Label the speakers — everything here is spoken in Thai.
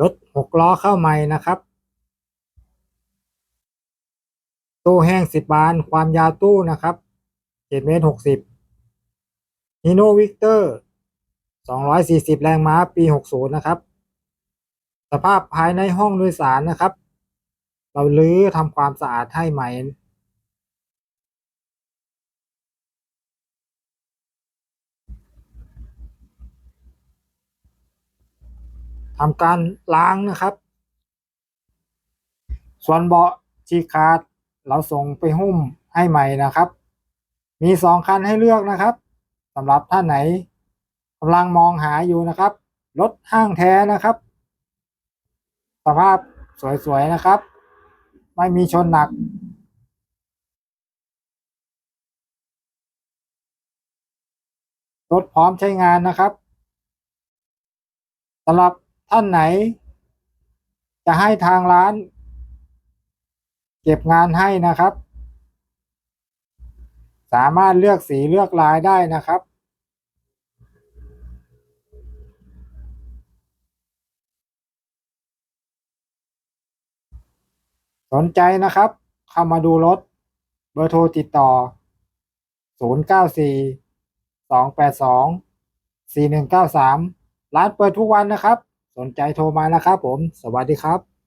Speaker 1: รถหกล้อเข้าใหม่นะครับตู้แห้งสิบบาน ความยาวตู้นะครับเจ็ดเมตรหกสิบฮีโนวิกเตอร์สองร้อยสี่สิบแรงม้าปีหกศูนย์นะครับ สภาพภายในห้องโดยสารนะครับ เราลื้อทำความสะอาดให้ใหม่ ทำการล้างนะครับ ส่วนเบาะชีคาดเราส่งไปหุ้มให้ใหม่นะครับ มีสองคันให้เลือกนะครับสำหรับท่านไหนกำลังมองหาอยู่นะครับ รถห้างแท้นะครับ สภาพสวยๆนะครับ ไม่มีชนหนักรถพร้อมใช้งานนะครับสำหรับ ท่านไหน จะให้ทางร้าน เก็บงานให้นะครับ สามารถเลือกสีเลือกลายได้นะครับสนใจนะครับ เข้ามาดูรถ เบอร์โทรติดต่อ 094 282 4193 ร้านเปิดทุกวันนะครับ สนใจโทรมานะครับผม สวัสดีครับ